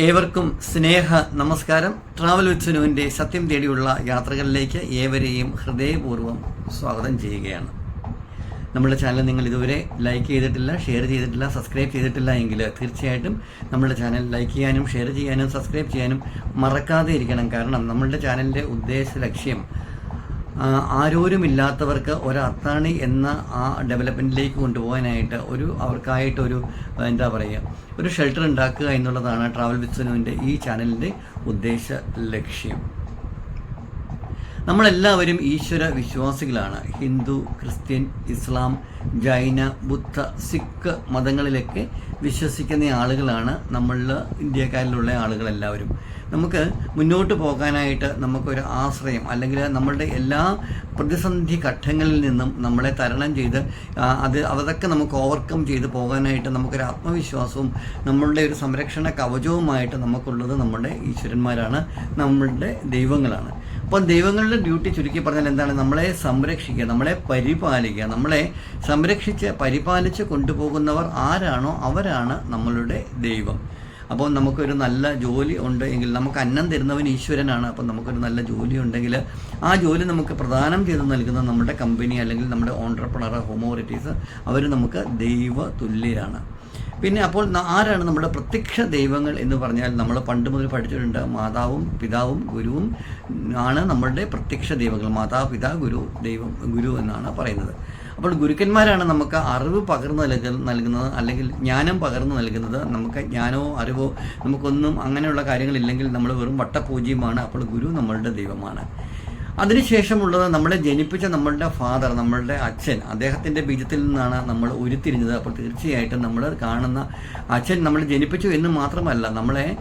ഏവർക്കും സ്നേഹ നമസ്കാരം. ട്രാവൽ വിത്സുനുവിന്റെ സത്യം തേടിയുള്ള യാത്രകളിലേക്ക് ഏവരെയും ഹൃദയപൂർവം സ്വാഗതം ചെയ്യുകയാണ്. നമ്മുടെ ചാനൽ നിങ്ങൾ ഇതുവരെ ലൈക്ക് ചെയ്തിട്ടില്ല ഷെയർ ചെയ്തിട്ടില്ല സബ്സ്ക്രൈബ് ചെയ്തിട്ടില്ല എങ്കിൽ തീർച്ചയായിട്ടും നമ്മുടെ ചാനൽ ലൈക്ക് ചെയ്യാനും ഷെയർ ചെയ്യാനും സബ്സ്ക്രൈബ് ചെയ്യാനും മറക്കാതെ ഇരിക്കണം. കാരണം നമ്മളുടെ ചാനലിന്റെ ഉദ്ദേശ ലക്ഷ്യം ആരോരുമില്ലാത്തവർക്ക് ഒരു എന്ന ആ ഡെവലപ്മെന്റിലേക്ക് കൊണ്ടുപോകാനായിട്ട് ഒരു അവർക്കായിട്ടൊരു എന്താ പറയുക ഒരു ഷെൽട്ടർ ഉണ്ടാക്കുക എന്നുള്ളതാണ് ട്രാവൽ വിത്സനുവിന്റെ ഈ ചാനലിന്റെ ഉദ്ദേശ ലക്ഷ്യം. നമ്മളെല്ലാവരും ഈശ്വര വിശ്വാസികളാണ്. ഹിന്ദു ക്രിസ്ത്യൻ ഇസ്ലാം ജൈന ബുദ്ധ സിഖ് മതങ്ങളിലൊക്കെ വിശ്വസിക്കുന്ന ആളുകളാണ് നമ്മളിൽ ഇന്ത്യക്കാരിലുള്ള ആളുകളെല്ലാവരും. നമുക്ക് മുന്നോട്ട് പോകാനായിട്ട് നമുക്കൊരു ആശ്രയം അല്ലെങ്കിൽ നമ്മളുടെ എല്ലാ പ്രതിസന്ധി ഘട്ടങ്ങളിൽ നിന്നും നമ്മളെ തരണം ചെയ്ത് അത് അതൊക്കെ നമുക്ക് ഓവർകം ചെയ്ത് പോകാനായിട്ട് നമുക്കൊരു ആത്മവിശ്വാസവും നമ്മളുടെ ഒരു സംരക്ഷണ കവചവുമായിട്ട് നമുക്കുള്ളത് നമ്മുടെ ഈശ്വരന്മാരാണ് നമ്മളുടെ ദൈവങ്ങളാണ്. അപ്പോൾ ദൈവങ്ങളുടെ ഡ്യൂട്ടി ചുരുക്കി പറഞ്ഞാൽ എന്താണ്? നമ്മളെ സംരക്ഷിക്കുക നമ്മളെ പരിപാലിക്കുക നമ്മളെ സംരക്ഷിച്ച് പരിപാലിച്ച് കൊണ്ടുപോകുന്നവർ ആരാണോ അവരാണ് നമ്മളുടെ ദൈവം. അപ്പോൾ നമുക്കൊരു നല്ല ജോലി ഉണ്ട് എങ്കിൽ നമുക്ക് അന്നം തരുന്നവൻ ഈശ്വരനാണ്. അപ്പോൾ നമുക്കൊരു നല്ല ജോലി ഉണ്ടെങ്കിൽ ആ ജോലി നമുക്ക് പ്രദാനം ചെയ്ത് നൽകുന്ന നമ്മുടെ കമ്പനി അല്ലെങ്കിൽ നമ്മുടെ ഓൺടർപ്രണർ ഹോമോറിറ്റീസ് അവർ നമുക്ക് ദൈവ തുല്യരാണ്. പിന്നെ അപ്പോൾ ആരാണ് നമ്മുടെ പ്രത്യക്ഷ ദൈവങ്ങൾ എന്ന് പറഞ്ഞാൽ നമ്മൾ പണ്ട് മുതൽ പഠിച്ചിട്ടുണ്ട്. മാതാവും പിതാവും ഗുരുവും ആണ് നമ്മളുടെ പ്രത്യക്ഷ ദൈവങ്ങൾ. മാതാ പിതാ ഗുരു ദൈവം ഗുരു എന്നാണ് പറയുന്നത്. അപ്പോൾ ഗുരുക്കന്മാരാണ് നമുക്ക് അറിവ് പകർന്നു നൽക നൽകുന്നത് അല്ലെങ്കിൽ ജ്ഞാനം പകർന്നു നൽകുന്നത്. നമുക്ക് ജ്ഞാനമോ അറിവോ നമുക്കൊന്നും അങ്ങനെയുള്ള കാര്യങ്ങളില്ലെങ്കിൽ നമ്മൾ വെറും വട്ടപൂജ്യമാണ്. അപ്പോൾ ഗുരു നമ്മളുടെ ദൈവമാണ്. അതിനുശേഷമുള്ളത് നമ്മളെ ജനിപ്പിച്ച നമ്മളുടെ ഫാദർ നമ്മളുടെ അച്ഛൻ. അദ്ദേഹത്തിന്റെ ബീജത്തിൽ നിന്നാണ് നമ്മൾ ഉരുത്തിരിഞ്ഞത്. അപ്പോൾ തീർച്ചയായിട്ടും നമ്മൾ കാണുന്ന അച്ഛൻ നമ്മൾ ജനിപ്പിച്ചു എന്ന് മാത്രമല്ല നമ്മളെ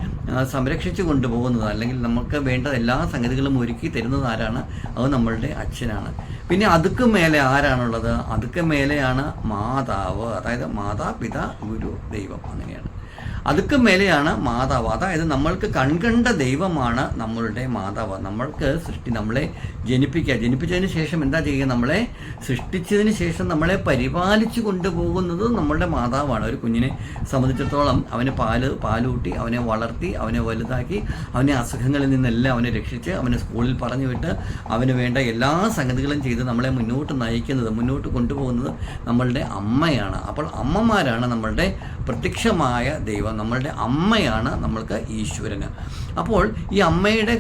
സംരക്ഷിച്ചു കൊണ്ടുപോകുന്നത് അല്ലെങ്കിൽ നമുക്ക് വേണ്ട എല്ലാ സംഗതികളും ഒരുക്കി തരുന്നത് ആരാണ്? അത് നമ്മളുടെ അച്ഛനാണ്. പിന്നെ അതുക്ക് മേലെ ആരാണുള്ളത്? അതുക്ക് മേലെയാണ് മാതാവ്. അതായത് മാതാപിതാ ഗുരു ദൈവം. അങ്ങനെയാണ്. അതുക്ക് മേലെയാണ് മാതാവ്. അതായത് നമ്മൾക്ക് കൺകണ്ട ദൈവമാണ് നമ്മളുടെ മാതാവ്. നമ്മൾക്ക് സൃഷ്ടി നമ്മളെ ജനിപ്പിക്കുക. ജനിപ്പിച്ചതിന് ശേഷം എന്താ ചെയ്യുക? നമ്മളെ സൃഷ്ടിച്ചതിന് ശേഷം നമ്മളെ പരിപാലിച്ചു കൊണ്ടുപോകുന്നത് നമ്മളുടെ മാതാവാണ്. ഒരു കുഞ്ഞിനെ സംബന്ധിച്ചിടത്തോളം അവന് പാൽ പാലൂട്ടി അവനെ വളർത്തി അവനെ വലുതാക്കി അവനെ അസുഖങ്ങളിൽ നിന്നെല്ലാം അവനെ രക്ഷിച്ച് അവനെ സ്കൂളിൽ പറഞ്ഞു വിട്ട് അവന് വേണ്ട എല്ലാ സംഗതികളും ചെയ്ത് നമ്മളെ മുന്നോട്ട് നയിക്കുന്നത് മുന്നോട്ട് കൊണ്ടുപോകുന്നത് നമ്മളുടെ അമ്മയാണ്. അപ്പോൾ അമ്മമാരാണ് നമ്മളുടെ പ്രത്യക്ഷമായ ദൈവം നമ്മളുടെ അമ്മയാണ് നമ്മൾക്ക് ഈശ്വരന്. അപ്പോൾ ഈ അമ്മയുടെ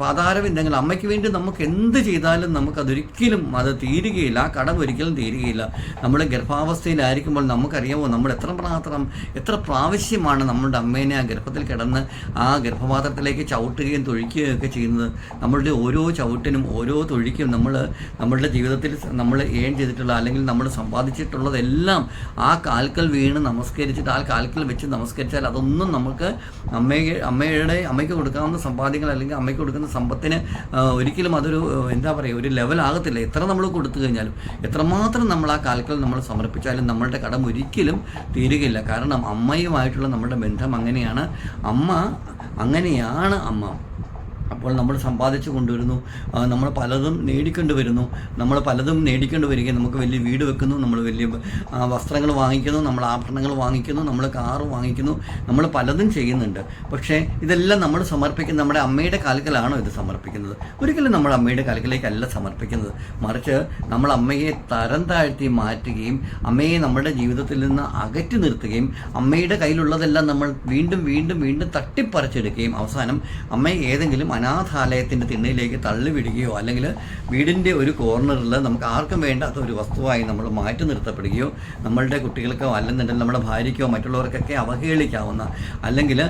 പാതാരവിന്ദങ്ങൾ അമ്മയ്ക്ക് വേണ്ടി നമുക്ക് എന്ത് ചെയ്താലും നമുക്കതൊരിക്കലും അത് തീരുകയില്ല കടം ഒരിക്കലും തീരുകയില്ല. നമ്മൾ ഗർഭാവസ്ഥയിലായിരിക്കുമ്പോൾ നമുക്കറിയാമോ നമ്മൾ എത്ര മാത്രം എത്ര പ്രാവശ്യമാണ് നമ്മളുടെ അമ്മേനെ ആ ഗർഭത്തിൽ കിടന്ന് ആ ഗർഭപാത്രത്തിലേക്ക് ചവിട്ടുകയും തൊഴിക്കുകയും ഒക്കെ ചെയ്യുന്നത്. നമ്മളുടെ ഓരോ ചവിട്ടിനും ഓരോ തൊഴിക്കും നമ്മൾ നമ്മളുടെ ജീവിതത്തിൽ നമ്മൾ ഏൺ ചെയ്തിട്ടുള്ള അല്ലെങ്കിൽ നമ്മൾ സമ്പാദിച്ചിട്ടുള്ളതെല്ലാം ആ കാൽക്കൽ വീണ് നമസ്കരിച്ചിട്ട് ആ കാൽക്കൽ വെച്ച് നമസ്കരിച്ചാൽ അതൊന്നും നമുക്ക് അമ്മയ്ക്ക് അമ്മയുടെ അമ്മയ്ക്ക് കൊടുക്കാവുന്ന സമ്പാദ്യങ്ങൾ അല്ലെങ്കിൽ അമ്മയ്ക്ക് കൊടുക്കുന്ന സമ്പത്തിന് ഒരിക്കലും അതൊരു എന്താ പറയുക ഒരു ലെവൽ ലെവലാകത്തില്ല എത്ര നമ്മൾ കൊടുത്തു കഴിഞ്ഞാലും എത്രമാത്രം നമ്മൾ ആ കാൽക്കൽ നമ്മൾ സമർപ്പിച്ചാലും നമ്മളുടെ കടം ഒരിക്കലും തീരുകയില്ല. കാരണം അമ്മയുമായിട്ടുള്ള നമ്മുടെ ബന്ധം അങ്ങനെയാണ്. അമ്മ അങ്ങനെയാണ് അമ്മ. അപ്പോൾ നമ്മൾ സമ്പാദിച്ചു കൊണ്ടുവരുന്നു. നമ്മൾ പലതും നേടിക്കൊണ്ട് വരുന്നു. നമ്മൾ പലതും നേടിക്കൊണ്ട് വരികയും നമുക്ക് വലിയ വീട് വെക്കുന്നു നമ്മൾ വലിയ വസ്ത്രങ്ങൾ വാങ്ങിക്കുന്നു നമ്മൾ ആഭരണങ്ങൾ വാങ്ങിക്കുന്നു നമ്മൾ കാറ് വാങ്ങിക്കുന്നു നമ്മൾ പലതും ചെയ്യുന്നുണ്ട്. പക്ഷേ ഇതെല്ലാം നമ്മൾ സമർപ്പിക്കുന്ന നമ്മുടെ അമ്മയുടെ കാൽക്കലാണോ ഇത് സമർപ്പിക്കുന്നത്? ഒരിക്കലും നമ്മൾ അമ്മയുടെ കാൽക്കലേക്കല്ല സമർപ്പിക്കുന്നത്. മറിച്ച് നമ്മൾ അമ്മയെ തരം താഴ്ത്തി മാറ്റുകയും അമ്മയെ നമ്മുടെ ജീവിതത്തിൽ നിന്ന് അകറ്റി നിർത്തുകയും അമ്മയുടെ കയ്യിലുള്ളതെല്ലാം നമ്മൾ വീണ്ടും വീണ്ടും വീണ്ടും തട്ടിപ്പറിച്ചെടുക്കുകയും അവസാനം അമ്മയെ ഏതെങ്കിലും അനാഥാലയത്തിന്റെ തിണ്ണയിലേക്ക് തള്ളിവിടുകയോ അല്ലെങ്കിൽ വീടിന്റെ ഒരു കോർണറിൽ നമുക്ക് ആർക്കും വേണ്ടാത്ത ഒരു വസ്തുവായി നമ്മൾ മാറ്റി നിർത്തപ്പെടുകയോ നമ്മളുടെ കുട്ടികൾക്കോ അല്ലെന്നുണ്ടെങ്കിൽ നമ്മുടെ ഭാര്യയ്ക്കോ മറ്റുള്ളവർക്കൊക്കെ അവഹേളിക്കാവുന്ന അല്ലെങ്കിൽ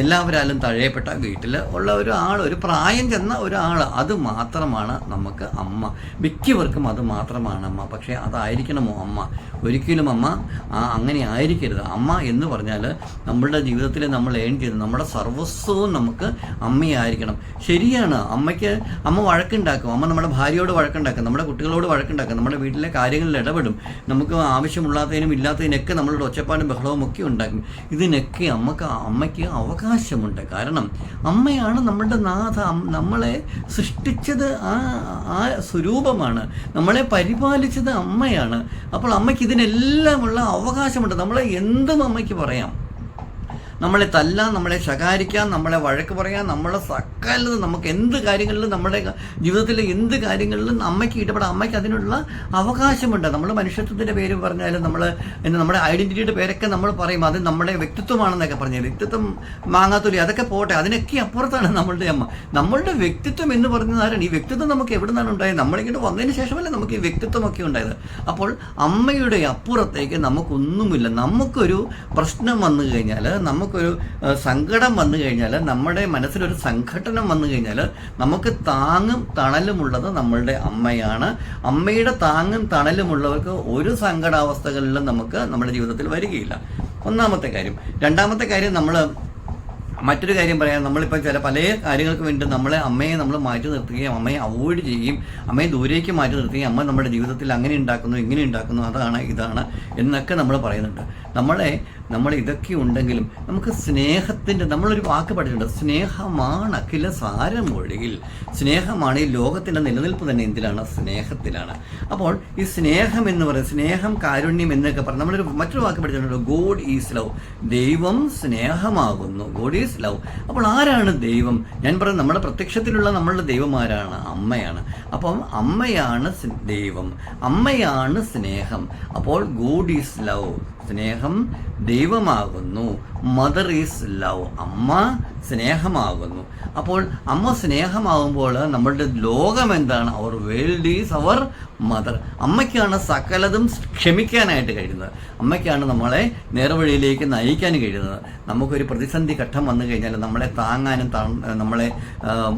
എല്ലാവരാലും തഴയപ്പെട്ട വീട്ടിൽ ഉള്ള ഒരു ആൾ ഒരു പ്രായം ചെന്ന ഒരാൾ അത് മാത്രമാണ് നമുക്ക് അമ്മ. മിക്കവർക്കും അത് മാത്രമാണ് അമ്മ. പക്ഷേ അതായിരിക്കണമോ അമ്മ? ഒരിക്കലും അമ്മ അങ്ങനെ ആയിരിക്കരുത്. അമ്മ എന്ന് പറഞ്ഞാൽ നമ്മളുടെ ജീവിതത്തിൽ നമ്മൾ ഏൺ ചെയ്ത് നമ്മുടെ സർവസ്വവും നമുക്ക് അമ്മയായിരിക്കണം. ശരിയാണ്. അമ്മയ്ക്ക് അമ്മ വഴക്കുണ്ടാക്കും. അമ്മ നമ്മുടെ ഭാര്യയോട് വഴക്കുണ്ടാക്കും. നമ്മുടെ കുട്ടികളോട് വഴക്കുണ്ടാക്കും. നമ്മുടെ വീട്ടിലെ കാര്യങ്ങളിൽ ഇടപെടും. നമുക്ക് ആവശ്യമുള്ളതിനും ഇല്ലാത്തതിനൊക്കെ നമ്മളുടെ ഒച്ചപ്പാടും ബഹളവും ഒക്കെ ഉണ്ടാക്കും. ഇതിനൊക്കെ അമ്മയ്ക്ക് അമ്മയ്ക്ക് അവകാശമുണ്ട്. കാരണം അമ്മയാണ് നമ്മളുടെ നാഥ. നമ്മളെ സൃഷ്ടിച്ചത് ആ ആ സ്വരൂപമാണ്. നമ്മളെ പരിപാലിച്ചത് അമ്മയാണ്. അപ്പോൾ അമ്മയ്ക്ക് ഇതിനെല്ലാമുള്ള അവകാശമുണ്ട്. നമ്മളെ എന്തും അമ്മയ്ക്ക് പറയാം. നമ്മളെ തല്ലാൻ നമ്മളെ ശകാരിക്കാൻ നമ്മളെ വഴക്ക് പറയാൻ നമ്മളെ സക്കാലത്ത് നമുക്ക് എന്ത് കാര്യങ്ങളിലും നമ്മുടെ ജീവിതത്തിലെ എന്ത് കാര്യങ്ങളിലും അമ്മയ്ക്ക് ഇടപെടാം അമ്മയ്ക്ക് അതിനുള്ള അവകാശമുണ്ട്. നമ്മൾ മനുഷ്യത്വത്തിന്റെ പേര് പറഞ്ഞാലും നമ്മൾ നമ്മുടെ ഐഡന്റിറ്റിയുടെ പേരൊക്കെ നമ്മൾ പറയും. അത് നമ്മുടെ വ്യക്തിത്വമാണെന്നൊക്കെ പറഞ്ഞാൽ വ്യക്തിത്വം മാങ്ങാത്തൊലി അതൊക്കെ പോട്ടെ. അതിനൊക്കെ അപ്പുറത്താണ് നമ്മളുടെ അമ്മ. നമ്മളുടെ വ്യക്തിത്വം എന്ന് പറഞ്ഞത് ആരാണ് ഈ വ്യക്തിത്വം നമുക്ക് എവിടെ നിന്നാണ് ഉണ്ടായത്? നമ്മളിങ്ങോട്ട് വന്നതിന് ശേഷമല്ലേ നമുക്ക് ഈ വ്യക്തിത്വമൊക്കെ ഉണ്ടായത്. അപ്പോൾ അമ്മയുടെ അപ്പുറത്തേക്ക് നമുക്കൊന്നുമില്ല. നമുക്കൊരു പ്രശ്നം വന്നു കഴിഞ്ഞാൽ നമുക്കൊരു സങ്കടം വന്നു കഴിഞ്ഞാൽ നമ്മുടെ മനസ്സിലൊരു സംഘടനം വന്നു കഴിഞ്ഞാൽ നമുക്ക് താങ്ങും തണലുമുള്ളത് നമ്മളുടെ അമ്മയാണ്. അമ്മയുടെ താങ്ങും തണലുമുള്ളവർക്ക് ഒരു സങ്കടാവസ്ഥകളിലും നമുക്ക് നമ്മുടെ ജീവിതത്തിൽ വരികയില്ല. ഒന്നാമത്തെ കാര്യം. രണ്ടാമത്തെ കാര്യം നമ്മൾ മറ്റൊരു കാര്യം പറയാം. നമ്മളിപ്പോൾ ചില പല കാര്യങ്ങൾക്ക് വേണ്ടി നമ്മളെ അമ്മയെ നമ്മൾ മാറ്റി നിർത്തുകയും അമ്മയെ അവോയ്ഡ് ചെയ്യുകയും അമ്മയെ ദൂരേക്ക് മാറ്റി നിർത്തുകയും അമ്മ നമ്മുടെ ജീവിതത്തിൽ അങ്ങനെ ഉണ്ടാക്കുന്നു ഇങ്ങനെ ഉണ്ടാക്കുന്നു അതാണ് ഇതാണ് എന്നൊക്കെ നമ്മൾ പറയുന്നുണ്ട്. നമ്മളെ നമ്മൾ ഇതൊക്കെ ഉണ്ടെങ്കിലും നമുക്ക് സ്നേഹത്തിന്റെ നമ്മളൊരു വാക്ക് പഠിച്ചിട്ടുണ്ട് സ്നേഹമാണ് അഖില സാരമൊഴിയിൽ സ്നേഹമാണ് ഈ ലോകത്തിന്റെ നിലനിൽപ്പ് തന്നെ എന്തിലാണ്? സ്നേഹത്തിലാണ്. അപ്പോൾ ഈ സ്നേഹം എന്ന് പറയുന്നത് സ്നേഹം കാരുണ്യം എന്നൊക്കെ പറഞ്ഞ് നമ്മളൊരു മറ്റൊരു വാക്ക് പഠിച്ചിട്ടുണ്ട്. ഗോഡ് ഈസ് ലവ് ദൈവം സ്നേഹമാകുന്നു. ഗോഡ് ഈസ് ലവ് അപ്പോൾ ആരാണ് ദൈവം? ഞാൻ പറയുന്നത് നമ്മുടെ പ്രത്യക്ഷത്തിലുള്ള നമ്മളുടെ ദൈവമാരാണ്. അമ്മയാണ്. അപ്പം അമ്മയാണ് ദൈവം. അമ്മയാണ് സ്നേഹം. അപ്പോൾ ഗോഡ് ഈസ് ലവ് സ്നേഹം ദൈവമാകുന്നു. മദർ ഈസ് ലവ് അമ്മ സ്നേഹമാകുന്നു. അപ്പോൾ അമ്മ സ്നേഹമാകുമ്പോൾ നമ്മളുടെ ലോകം എന്താണ്? Our world is our mother അമ്മയ്ക്കാണ് സകലതും ക്ഷമിക്കാനായിട്ട് കഴിയുന്നത്. അമ്മയ്ക്കാണ് നമ്മളെ നേർവഴിയിലേക്ക് നയിക്കാൻ കഴിയുന്നത്. നമുക്കൊരു പ്രതിസന്ധി ഘട്ടം വന്നു കഴിഞ്ഞാൽ നമ്മളെ താങ്ങാനും നമ്മളെ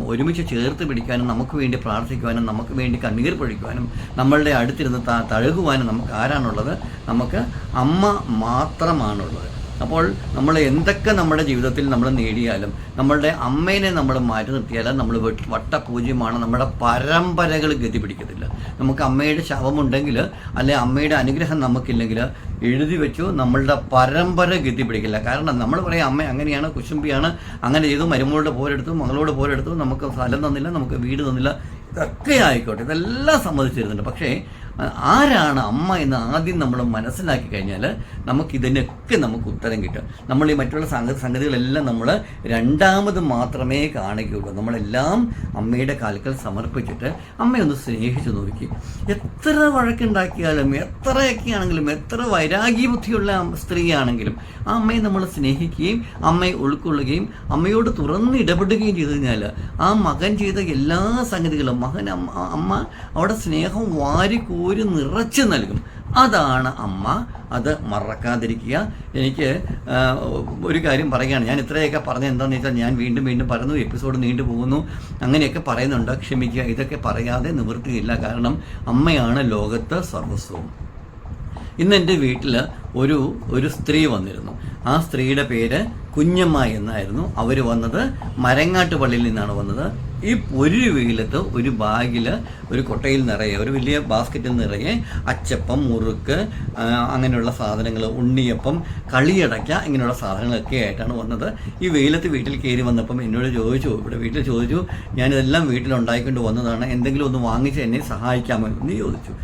ഒരുമിച്ച് ചേർത്ത് പിടിക്കാനും നമുക്ക് വേണ്ടി പ്രാർത്ഥിക്കുവാനും നമുക്ക് വേണ്ടി കണ്ണീർ പൊഴിക്കുവാനും നമ്മളുടെ അടുത്തിരുന്ന് തഴുകുവാനും നമുക്ക് ആരാണുള്ളത്? നമുക്ക് അമ്മ മാത്രമാണുള്ളത്. അപ്പോൾ നമ്മൾ എന്തൊക്കെ നമ്മുടെ ജീവിതത്തിൽ നമ്മൾ നേടിയാലും നമ്മളുടെ അമ്മേനെ നമ്മൾ മാറ്റി നിർത്തിയാലും നമ്മൾ വട്ടപൂജ്യമാണ്. നമ്മുടെ പരമ്പരകൾ ഗതി പിടിക്കത്തില്ല. നമുക്ക് അമ്മയുടെ ശവമുണ്ടെങ്കിൽ അല്ലെ അമ്മയുടെ അനുഗ്രഹം നമുക്കില്ലെങ്കിൽ എഴുതി വെച്ചു നമ്മളുടെ പരമ്പര ഗതി പിടിക്കില്ല. കാരണം നമ്മൾ പറയാം അമ്മ അങ്ങനെയാണ് കുശുംബിയാണ് അങ്ങനെ ചെയ്തു മരുമോളോട് പോരെടുത്തു മകളോട് പോരെടുത്തു. നമുക്ക് സ്ഥലം തന്നില്ല നമുക്ക് വീട് തന്നില്ല. ഇതൊക്കെ ആയിക്കോട്ടെ. ഇതെല്ലാം സമ്മതിച്ചിരുന്നുണ്ട്. പക്ഷേ ആരാണ് അമ്മ എന്ന് ആദ്യം നമ്മൾ മനസ്സിലാക്കി കഴിഞ്ഞാൽ നമുക്ക് ഇതിനൊക്കെ നമുക്ക് ഉത്തരം കിട്ടും. നമ്മൾ ഈ മറ്റുള്ള സംഗ സംഗതികളെല്ലാം നമ്മൾ രണ്ടാമത് മാത്രമേ കാണുകയുള്ളൂ നമ്മളെല്ലാം അമ്മയുടെ കാൽക്കൽ സമർപ്പിച്ചിട്ട് അമ്മയൊന്ന് സ്നേഹിച്ചു നോക്കി. എത്ര വഴക്കുണ്ടാക്കിയാലും എത്രയൊക്കെ ആണെങ്കിലും എത്ര വൈരാഗ്യ ബുദ്ധിയുള്ള സ്ത്രീയാണെങ്കിലും ആ അമ്മയെ നമ്മൾ സ്നേഹിക്കുകയും അമ്മയെ ഉൾക്കൊള്ളുകയും അമ്മയോട് തുറന്ന് ഇടപെടുകയും ചെയ്തു കഴിഞ്ഞാൽ ആ മകൻ ചെയ്ത എല്ലാ സംഗതികളും മകൻ അമ്മ അവിടെ സ്നേഹം വാരി കോരി നിറച്ച് നൽകും. അതാണ് അമ്മ. അത് മറക്കാതിരിക്കുക. എനിക്ക് ഒരു കാര്യം പറയുകയാണ്. ഞാൻ ഇത്രയൊക്കെ പറഞ്ഞത് എന്താണെന്ന് വെച്ചാൽ ഞാൻ വീണ്ടും വീണ്ടും പറയുന്നു. എപ്പിസോഡ് നീണ്ടു പോകുന്നു. അങ്ങനെയൊക്കെ പറയുന്നുണ്ട്. ക്ഷമിക്കുക. ഇതൊക്കെ പറയാതെ നിവൃത്തിയില്ല. കാരണം അമ്മയാണ് ലോകത്ത് സർവസ്വവും. ഇന്ന് എന്റെ വീട്ടിൽ ഒരു ഒരു സ്ത്രീ വന്നിരുന്നു. ആ സ്ത്രീയുടെ പേര് കുഞ്ഞമ്മ എന്നായിരുന്നു. അവർ വന്നത് മരങ്ങാട്ട് പള്ളിയിൽ നിന്നാണ് വന്നത്. ഈ ഒരു വെയിലത്ത് ഒരു ബാഗിൽ ഒരു കൊട്ടയിൽ നിറയെ ഒരു വലിയ ബാസ്ക്കറ്റിൽ നിറയെ അച്ചപ്പം മുറുക്ക് അങ്ങനെയുള്ള സാധനങ്ങൾ ഉണ്ണിയപ്പം കളിയടയ്ക്ക ഇങ്ങനെയുള്ള സാധനങ്ങളൊക്കെ ആയിട്ടാണ് വന്നത്. ഈ വെയിലത്ത് വീട്ടിൽ കയറി വന്നപ്പം എന്നോട് ചോദിച്ചു ഇവിടെ വീട്ടിൽ ചോദിച്ചു ഞാനിതെല്ലാം വീട്ടിൽ ഉണ്ടായിക്കൊണ്ട് വന്നതാണ്. എന്തെങ്കിലും ഒന്ന് വാങ്ങിച്ച് എന്നെ സഹായിക്കാമോ? എന്ന് ചോദിച്ചു.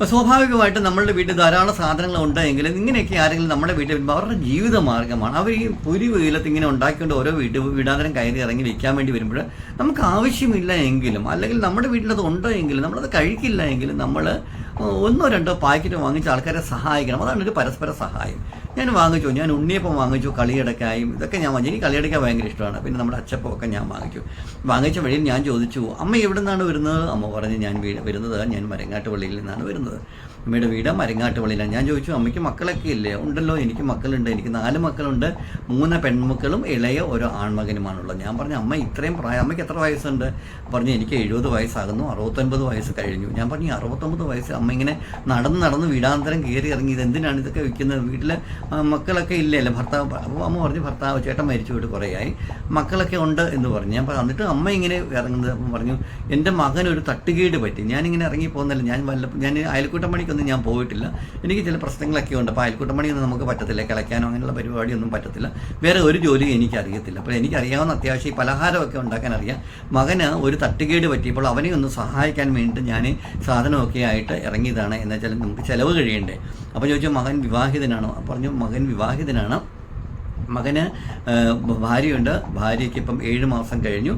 അപ്പോൾ സ്വാഭാവികമായിട്ടും നമ്മളുടെ വീട്ടിൽ ധാരാളം സാധനങ്ങൾ ഉണ്ടെങ്കിൽ ഇങ്ങനെയൊക്കെ ആരെങ്കിലും നമ്മുടെ വീട്ടിൽ വരുമ്പോൾ അവരുടെ ജീവിത മാർഗമാണ് അവർ ഈ പുരി വെയിലത്ത് ഇങ്ങനെ ഉണ്ടാക്കിക്കൊണ്ട് ഓരോ വീട്ട് വീടാന്തരം കയറി ഇറങ്ങി വിൽക്കാൻ വേണ്ടി വരുമ്പോൾ നമുക്ക് ആവശ്യമില്ല എങ്കിലും അല്ലെങ്കിൽ നമ്മുടെ വീട്ടിലത് ഉണ്ടോ എങ്കിലും നമ്മളത് കഴിക്കില്ല എങ്കിലും നമ്മൾ ഒന്നോ രണ്ടോ പാക്കറ്റ് വാങ്ങിച്ച് ആൾക്കാരെ സഹായിക്കണം. അതാണ് ഒരു പരസ്പര സഹായം. ഞാൻ വാങ്ങിച്ചു ഞാൻ ഉണ്ണിയപ്പം വാങ്ങിച്ചു കളിയടക്കായും ഇതൊക്കെ ഞാൻ വാങ്ങിച്ചു. എനിക്ക് കളിയടക്ക ഭയങ്കര ഇഷ്ടമാണ്. പിന്നെ നമ്മുടെ അച്ചപ്പമൊക്കെ ഞാൻ വാങ്ങിച്ചു. വാങ്ങിച്ച വഴിയിൽ ഞാൻ ചോദിച്ചു അമ്മ എവിടെ നിന്നാണ് വരുന്നത്? അമ്മ പറഞ്ഞ് ഞാൻ വരുന്നത് ഞാൻ മരങ്ങാട്ട് പള്ളിയിൽ നിന്നാണ് വരുന്നത്. അമ്മയുടെ വീട് മരങ്ങാട്ട് പള്ളിയിലാണ് ഞാൻ ചോദിച്ചു അമ്മയ്ക്ക് മക്കളൊക്കെ ഇല്ലേ? ഉണ്ടല്ലോ എനിക്ക് മക്കളുണ്ട് എനിക്ക് നാല് മക്കളുണ്ട്. മൂന്ന് പെൺമക്കളും ഇളയ ഒരു ആൺമകനുമാണുള്ളത്. ഞാൻ പറഞ്ഞു അമ്മ ഇത്രയും പ്രായം അമ്മയ്ക്ക് എത്ര വയസ്സുണ്ട്? പറഞ്ഞു എനിക്ക് എഴുപത് വയസ്സാകുന്നു അറുപത്തൊൻപത് വയസ്സ് കഴിഞ്ഞു. ഞാൻ പറഞ്ഞു "ഈ അറുപത്തൊമ്പത് വയസ്സ് അമ്മ ഇങ്ങനെ നടന്ന് നടന്ന് വീടാന്തരം കയറി ഇറങ്ങി ഇത് എന്തിനാണ് ഇതൊക്കെ വിൽക്കുന്നത് വീട്ടിൽ മക്കളൊക്കെ ഇല്ലല്ലോ. ഭർത്താവ് അപ്പോൾ അമ്മ പറഞ്ഞു ഭർത്താവ് ചേട്ടൻ മരിച്ചു പോയിട്ട് കുറേയായി. മക്കളൊക്കെ ഉണ്ട് എന്ന് പറഞ്ഞു. ഞാൻ എന്നിട്ട് അമ്മ ഇങ്ങനെ ഇറങ്ങുന്നത് അപ്പം പറഞ്ഞു എന്റെ മകൻ ഒരു തട്ടുകേട് പറ്റി. ഞാനിങ്ങനെ ഇറങ്ങി പോകുന്നില്ല ഞാൻ വല്ല ഞാൻ അയൽക്കൂട്ടം പണിക്കൊന്നും ഞാൻ പോയിട്ടില്ല. എനിക്ക് ചില പ്രശ്നങ്ങളൊക്കെ ഉണ്ട്. അപ്പോൾ അയൽക്കൂട്ടം പണിയൊന്നും നമുക്ക് പറ്റത്തില്ല. കിളയ്ക്കാനോ അങ്ങനെയുള്ള പരിപാടിയൊന്നും പറ്റത്തില്ല. വേറെ ഒരു ജോലിയും എനിക്കറിയത്തില്ല. അപ്പോൾ എനിക്കറിയാവുന്ന അത്യാവശ്യം ഈ പലഹാരമൊക്കെ ഉണ്ടാക്കാൻ അറിയാം. മകന് ഒരു തട്ടുകേട് പറ്റിയപ്പോൾ അവനെ ഒന്ന് സഹായിക്കാൻ വേണ്ടിയിട്ട് ഞാൻ സാധനമൊക്കെ ആയിട്ട് ഇറങ്ങിയതാണ്. എന്നുവെച്ചാൽ നമുക്ക് ചിലവ് കഴിയണ്ടേ? അപ്പോൾ ചോദിച്ചു മകൻ വിവാഹിതനാണോ? പറഞ്ഞു മകൻ വിവാഹിതനാണ്. മകന് ഭാര്യയുണ്ട്. ഭാര്യയ്ക്ക് ഇപ്പം ഏഴ് മാസം കഴിഞ്ഞു.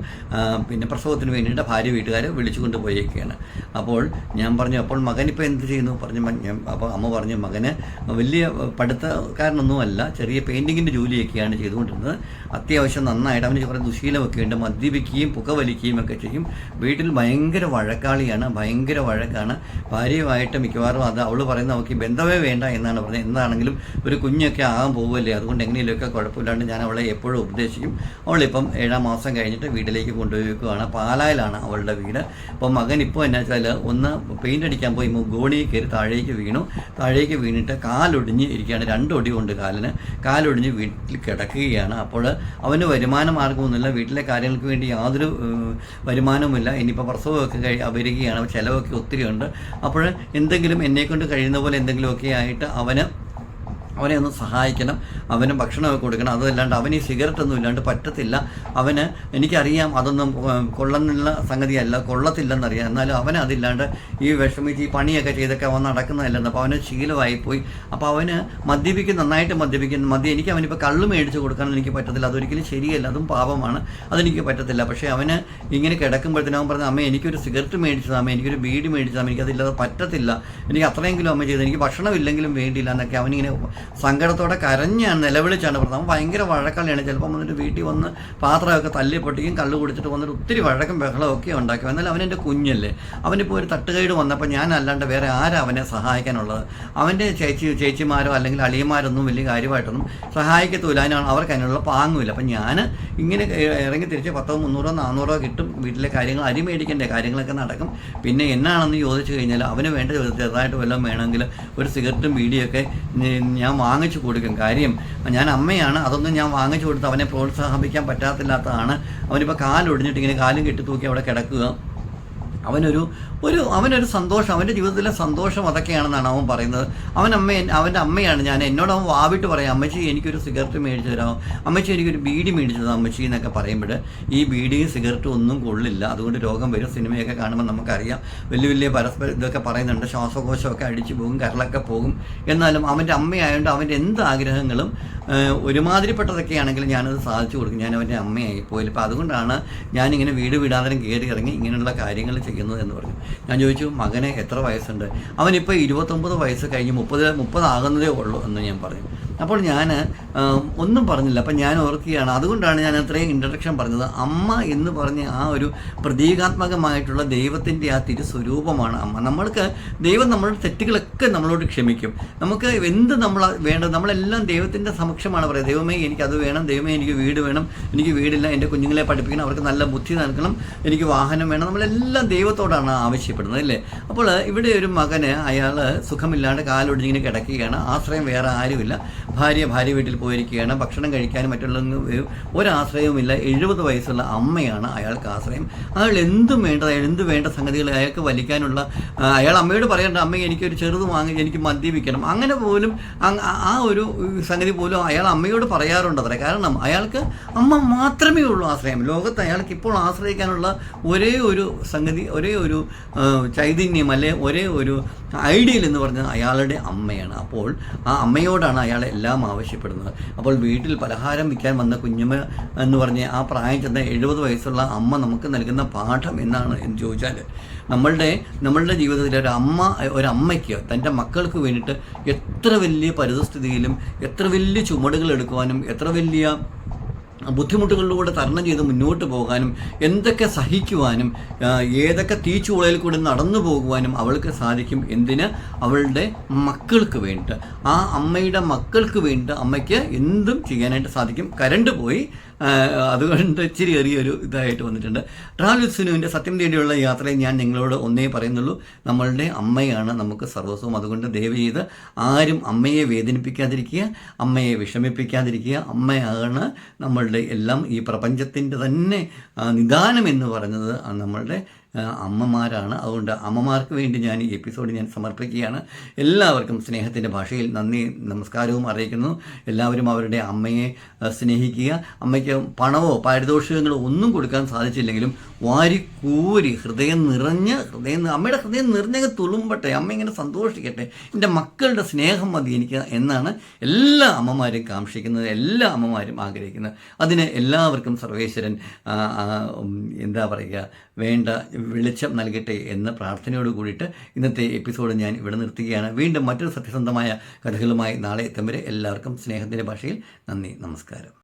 പിന്നെ പ്രസവത്തിന് വേണ്ടിയിട്ട് ഭാര്യ വീട്ടുകാരെ വിളിച്ചു കൊണ്ടുപോയേക്കാണ് അപ്പോൾ ഞാൻ പറഞ്ഞു അപ്പോൾ മകൻ ഇപ്പോൾ എന്ത് ചെയ്യുന്നു? പറഞ്ഞു അപ്പോൾ അമ്മ പറഞ്ഞു മകന് വലിയ പഠിത്തക്കാരനൊന്നുമല്ല ചെറിയ പെയിന്റിങ്ങിന്റെ ജോലിയൊക്കെയാണ് ചെയ്തുകൊണ്ടിരുന്നത്. അത്യാവശ്യം നന്നായിട്ട് അവന് കുറേ ദുശീലമൊക്കെ ഉണ്ട്. മദ്യപിക്കുകയും പുകവലിക്കുകയും ഒക്കെ ചെയ്യും. വീട്ടിൽ ഭയങ്കര വഴക്കാളിയാണ് ഭയങ്കര വഴക്കാണ്. ഭാര്യയുമായിട്ട് മിക്കവാറും അത് അവൾ പറയുന്ന അവൾക്ക് ബന്ധമേ വേണ്ട എന്നാണ് പറഞ്ഞത്. എന്താണെങ്കിലും ഒരു കുഞ്ഞൊക്കെ ആകാൻ പോകുമല്ലേ അതുകൊണ്ട് എങ്ങനെയൊക്കെ കുഴപ്പമില്ലാണ്ട് ഞാൻ അവളെ എപ്പോഴും ഉപദേശിക്കും. അവളിപ്പം ഏഴാം മാസം കഴിഞ്ഞിട്ട് വീട്ടിലേക്ക് കൊണ്ടുപോയി വെക്കുകയാണ് പാലായിലാണ് അവളുടെ വീട്. അപ്പോൾ മകൻ ഇപ്പോൾ എന്നാ വെച്ചാൽ ഒന്ന് പെയിന്റ് അടിക്കാൻ പോയി. ഗോണി കയറി താഴേക്ക് വീണു. താഴേക്ക് വീണിട്ട് കാലൊടിഞ്ഞ് ഇരിക്കുകയാണ്. രണ്ടൊടി കൊണ്ട് കാലിന്. കാലൊടിഞ്ഞ് വീട്ടിൽ കിടക്കുകയാണ്. അപ്പോൾ അവന് വരുമാന മാർഗമൊന്നുമില്ല വീട്ടിലെ കാര്യങ്ങൾക്ക് വേണ്ടി യാതൊരു വരുമാനവുമില്ല. ഇനിയിപ്പോൾ പ്രസവമൊക്കെ കഴി വരികയാണ് ചിലവൊക്കെ ഒത്തിരി ഉണ്ട് അപ്പോൾ എന്തെങ്കിലും എന്നെക്കൊണ്ട് കഴിയുന്ന പോലെ എന്തെങ്കിലുമൊക്കെ ആയിട്ട് അവന് അവനെ ഒന്ന് സഹായിക്കണം അവന് ഭക്ഷണമൊക്കെ കൊടുക്കണം അതല്ലാണ്ട് അവന് സിഗരറ്റ് ഒന്നും ഇല്ലാണ്ട് പറ്റത്തില്ല. അവന് എനിക്കറിയാം അതൊന്നും കൊള്ളുന്നുള്ള സംഗതിയല്ല കൊള്ളത്തില്ലെന്നറിയാം. എന്നാലും അവന് അതില്ലാണ്ട് ഈ വിഷമിച്ച് ഈ പണിയൊക്കെ ചെയ്തൊക്കെ അവൻ നടക്കുന്നതല്ലെന്ന്. അപ്പോൾ അവന് ശീലമായിപ്പോയി. അപ്പോൾ അവന് മദ്യപിക്കും നന്നായിട്ട് മദ്യപിക്കുന്നു മദ്യം എനിക്ക് അവനിപ്പോൾ കള്ള് മേടിച്ച് കൊടുക്കാൻ എനിക്ക് പറ്റത്തില്ല. അതൊരിക്കലും ശരിയല്ല അതും പാപമാണ്. അതെനിക്ക് പറ്റത്തില്ല. പക്ഷേ അവന് ഇങ്ങനെ കിടക്കുമ്പോഴത്തേനും അവൻ പറഞ്ഞു അമ്മ എനിക്കൊരു സിഗരറ്റ് മേടിച്ചത് അമ്മ എനിക്കൊരു ബീഡി മേടിച്ചത് എനിക്കതില്ലാതെ പറ്റത്തില്ല. എനിക്ക് അത്രയെങ്കിലും അമ്മ ചെയ്ത് എനിക്ക് ഭക്ഷണമില്ലെങ്കിലും വേണ്ടിയില്ല എന്നൊക്കെ അവനിങ്ങനെ സങ്കടത്തോടെ കരഞ്ഞാണ് നിലവിളിച്ചാണ് പ്രഥമം ഭയങ്കര വഴക്കളിയാണ്. ചിലപ്പോൾ വന്നിട്ട് വീട്ടിൽ വന്ന് പാത്രമൊക്കെ തല്ലി പൊട്ടിക്കും കള്ളു കുടിച്ചിട്ട് വന്നിട്ട് ഒത്തിരി വഴക്കും ബഹളമൊക്കെ ഉണ്ടാക്കും. എന്നാൽ അവനെന്റെ കുഞ്ഞല്ലേ. അവനിപ്പോൾ ഒരു തട്ടുകൈഡ് വന്നപ്പോൾ ഞാനല്ലാണ്ട് വേറെ ആരാ അവനെ സഹായിക്കാനുള്ളത്? അവന്റെ ചേച്ചി ചേച്ചിമാരോ അല്ലെങ്കിൽ അളിയന്മാരൊന്നും വലിയ കാര്യമായിട്ടൊന്നും സഹായിക്കത്തൂല. അതിനാണ് അവർക്ക് അതിനുള്ള പാങ്ങുമില്ല. അപ്പം ഞാൻ ഇങ്ങനെ ഇറങ്ങി തിരിച്ച് പത്തോ മുന്നൂറോ നാനൂറോ കിട്ടും വീട്ടിലെ കാര്യങ്ങൾ. അരി മേടിക്കേണ്ട കാര്യങ്ങളൊക്കെ നടക്കും. പിന്നെ എന്നാണെന്ന് ചോദിച്ചു കഴിഞ്ഞാൽ അവന് വേണ്ട ചെറുതായിട്ട് വല്ലതും വേണമെങ്കിൽ ഒരു സിഗരറ്റും ബീഡിയൊക്കെ ഞാൻ വാങ്ങിച്ചു കൊടുക്കും. കാര്യം ഞാൻ അമ്മയാണ് അതൊന്നും ഞാൻ വാങ്ങിച്ചു കൊടുത്ത് അവനെ പ്രോത്സാഹിപ്പിക്കാൻ പറ്റാത്തില്ലാത്തതാണ്. അവനിപ്പോൾ കാലൊടിഞ്ഞിട്ട് ഇങ്ങനെ കാലും കെട്ടി തൂക്കി അവിടെ കിടക്കുക. അവനൊരു ഒരു അവനൊരു സന്തോഷം അവന്റെ ജീവിതത്തിലെ സന്തോഷം അതൊക്കെയാണെന്നാണ് അവൻ പറയുന്നത്. അവൻ അമ്മ അവന്റെ അമ്മയാണ് ഞാൻ. എന്നോട് അവൻ വാവിട്ട് പറയാം അമ്മച്ചി എനിക്കൊരു സിഗരറ്റ് മേടിച്ചു തരാം അമ്മച്ചി എനിക്കൊരു ബീഡി മേടിച്ചു തരാം അമ്മച്ചി? എന്നൊക്കെ പറയുമ്പോൾ ഈ ബീഡിയും സിഗരറ്റും ഒന്നും കൊള്ളില്ല. അതുകൊണ്ട് രോഗം വരും. സിനിമയൊക്കെ കാണുമ്പോൾ നമുക്കറിയാം. വലിയ വലിയ പരസ്പരം ഇതൊക്കെ പറയുന്നുണ്ട്. ശ്വാസകോശമൊക്കെ അടിച്ചു പോകും കരളൊക്കെ പോകും. എന്നാലും അവന്റെ അമ്മയായതുകൊണ്ട് അവന്റെ എന്ത് ആഗ്രഹങ്ങളും ഏഹ്, ഒരുമാതിരിപ്പെട്ടതൊക്കെ ആണെങ്കിലും ഞാനത് സാധിച്ചു കൊടുക്കും. ഞാൻ അവന്റെ അമ്മയായി പോയില്ല അപ്പോൾ അതുകൊണ്ടാണ് ഞാനിങ്ങനെ വീട് വിടാതെ കയറി ഇറങ്ങി ഇങ്ങനെയുള്ള കാര്യങ്ങൾ ചെയ്യുന്നത് എന്ന് പറഞ്ഞു. ഞാൻ ചോദിച്ചു മകനെ എത്ര വയസ്സുണ്ട്? അവനിപ്പോൾ ഇരുപത്തൊമ്പത് വയസ്സ് കഴിഞ്ഞ് മുപ്പത് മുപ്പതാകുന്നതേ ഉള്ളൂ എന്ന് ഞാൻ പറഞ്ഞു. അപ്പോൾ ഞാൻ ഒന്നും പറഞ്ഞില്ല. അപ്പം ഞാൻ ഓർക്കുകയാണ് അതുകൊണ്ടാണ് ഞാൻ അത്രയും ഇൻട്രഡക്ഷൻ പറഞ്ഞത്. അമ്മ എന്ന് പറഞ്ഞ ആ ഒരു പ്രതീകാത്മകമായിട്ടുള്ള ദൈവത്തിന്റെ ആ തിരുസ്വരൂപമാണ് അമ്മ. നമ്മൾക്ക് ദൈവം നമ്മളുടെ തെറ്റുകളൊക്കെ നമ്മളോട് ക്ഷമിക്കും. നമുക്ക് എന്ത് നമ്മൾ വേണ്ടത് നമ്മളെല്ലാം ദൈവത്തിന്റെ സമക്ഷമാണ് പറയുന്നത് ദൈവമേ എനിക്കത് വേണം. ദൈവമേ എനിക്ക് വീട് വേണം. എനിക്ക് വീടില്ല. എന്റെ കുഞ്ഞുങ്ങളെ പഠിപ്പിക്കണം. അവർക്ക് നല്ല ബുദ്ധി നൽകണം. എനിക്ക് വാഹനം വേണം. നമ്മളെല്ലാം ദൈവത്തോടാണ് ആവശ്യപ്പെടുന്നത് അല്ലേ? അപ്പോൾ ഇവിടെ ഒരു മകന് അയാൾ സുഖമില്ലാണ്ട് കാലൊടിഞ്ഞിങ്ങനെ കിടക്കുകയാണ്. ആശ്രയം വേറെ ആരുമില്ല. ഭാര്യ ഭാര്യ വീട്ടിൽ പോയിരിക്കുകയാണ്. ഭക്ഷണം കഴിക്കാനും മറ്റുള്ള ഒരാശ്രയവുമില്ല. എഴുപത് വയസ്സുള്ള അമ്മയാണ് അയാൾക്ക് ആശ്രയം. അയാൾ എന്തും വേണ്ടത് അയാൾ എന്ത് വേണ്ട സംഗതികൾ അയാൾക്ക് വലിക്കാനുള്ള അയാൾ അമ്മയോട് പറയേണ്ട അമ്മ എനിക്കൊരു ചെറുത് വാങ്ങി എനിക്ക് മദ്യപിക്കണം. അങ്ങനെ പോലും ആ- ഒരു സംഗതി പോലും അയാൾ അമ്മയോട് പറയാറുണ്ട് അത്ര. കാരണം അയാൾക്ക് അമ്മ മാത്രമേ ഉള്ളൂ ആശ്രയം. ലോകത്ത് അയാൾക്ക് ഇപ്പോൾ ആശ്രയിക്കാനുള്ള ഒരേ ഒരു സംഗതി ഒരേ ഒരു ചൈതന്യം അല്ലെ ഒരേ ഒരു ഐഡിയൽ എന്ന് പറഞ്ഞാൽ അയാളുടെ അമ്മയാണ്. അപ്പോൾ ആ അമ്മയോടാണ് അയാൾ എല്ലാം ആവശ്യപ്പെടുന്നത്. അപ്പോൾ വീട്ടിൽ പലഹാരം വിൽക്കാൻ വന്ന കുഞ്ഞമ്മ എന്ന് പറഞ്ഞ് ആ പ്രായം ചെന്ന എഴുപത് വയസ്സുള്ള അമ്മ നമുക്ക് നൽകുന്ന പാഠം എന്നാണ് എന്ന് ചോദിച്ചാൽ നമ്മളുടെ നമ്മളുടെ ജീവിതത്തിൽ ഒരു അമ്മ ഒരു അമ്മയ്ക്ക് തന്റെ മക്കൾക്ക് വേണ്ടിയിട്ട് എത്ര വലിയ പരിതസ്ഥിതിയിലും എത്ര വലിയ ചുമടുകൾ എടുക്കുവാനും എത്ര വലിയ ബുദ്ധിമുട്ടുകളിലൂടെ തരണം ചെയ്ത് മുന്നോട്ട് പോകാനും എന്തൊക്കെ സഹിക്കുവാനും ഏതൊക്കെ തീച്ചുളയിൽ കൂടെ നടന്നു പോകുവാനും അവൾക്ക് സാധിക്കും എന്തിന്? അവളുടെ മക്കൾക്ക് വേണ്ടിയിട്ട്. ആ അമ്മയുടെ മക്കൾക്ക് വേണ്ടിയിട്ട് അമ്മയ്ക്ക് എന്തും ചെയ്യാനായിട്ട് സാധിക്കും. കരണ്ട് പോയി അതുകൊണ്ട് ഇച്ചിരി ചെറിയൊരു ഇതായിട്ട് വന്നിട്ടുണ്ട്. ട്രാവൽ സുനുവിന്റെ സത്യം തേടിയുള്ള യാത്രയെ ഞാൻ നിങ്ങളോട് ഒന്നേ പറയുന്നുള്ളൂ. നമ്മളുടെ അമ്മയാണ് നമുക്ക് സർവസ്വം അതുകൊണ്ട് ദയവ് ചെയ്ത് ആരും അമ്മയെ വേദനിപ്പിക്കാതിരിക്കുക അമ്മയെ വിഷമിപ്പിക്കാതിരിക്കുക. അമ്മയാണ് നമ്മളുടെ എല്ലാം. ഈ പ്രപഞ്ചത്തിന്റെ തന്നെ നിദാനം എന്ന് പറയുന്നത് നമ്മളുടെ അമ്മമാരാണ്. അതുകൊണ്ട് അമ്മമാർക്ക് വേണ്ടി ഞാൻ ഈ എപ്പിസോഡ് ഞാൻ സമർപ്പിക്കുകയാണ്. എല്ലാവർക്കും സ്നേഹത്തിന്റെ ഭാഷയിൽ നന്ദി നമസ്കാരവും അറിയിക്കുന്നു. എല്ലാവരും അവരുടെ അമ്മയെ സ്നേഹിക്കുക. അമ്മയ്ക്ക് പണമോ പാരിതോഷികങ്ങളോ ഒന്നും കൊടുക്കാൻ സാധിച്ചില്ലെങ്കിലും വാരിക്കൂരി ഹൃദയം നിറഞ്ഞ് ഹൃദയം അമ്മയുടെ ഹൃദയം നിറഞ്ഞങ്ങ് തുളുമ്പട്ടെ അമ്മ ഇങ്ങനെ സന്തോഷിക്കട്ടെ എന്റെ മക്കളുടെ സ്നേഹം മതി എനിക്ക് എന്നാണ് എല്ലാ അമ്മമാരും കാക്ഷിക്കുന്നത് എല്ലാ അമ്മമാരും ആഗ്രഹിക്കുന്നത്. അതിന് എല്ലാവർക്കും സർവേശ്വരൻ എന്താ പറയുക വേണ്ട വെളിച്ചം നൽകട്ടെ എന്ന പ്രാർത്ഥനയോട് കൂടിയിട്ട് ഇന്നത്തെ എപ്പിസോഡ് ഞാൻ ഇവിടെ നിർത്തുകയാണ്. വീണ്ടും മറ്റൊരു സത്യസന്ധമായ കഥകളുമായി നാളെ എത്തും വരെ എല്ലാവർക്കും സ്നേഹത്തിന്റെ ഭാഷയിൽ നന്ദി നമസ്കാരം.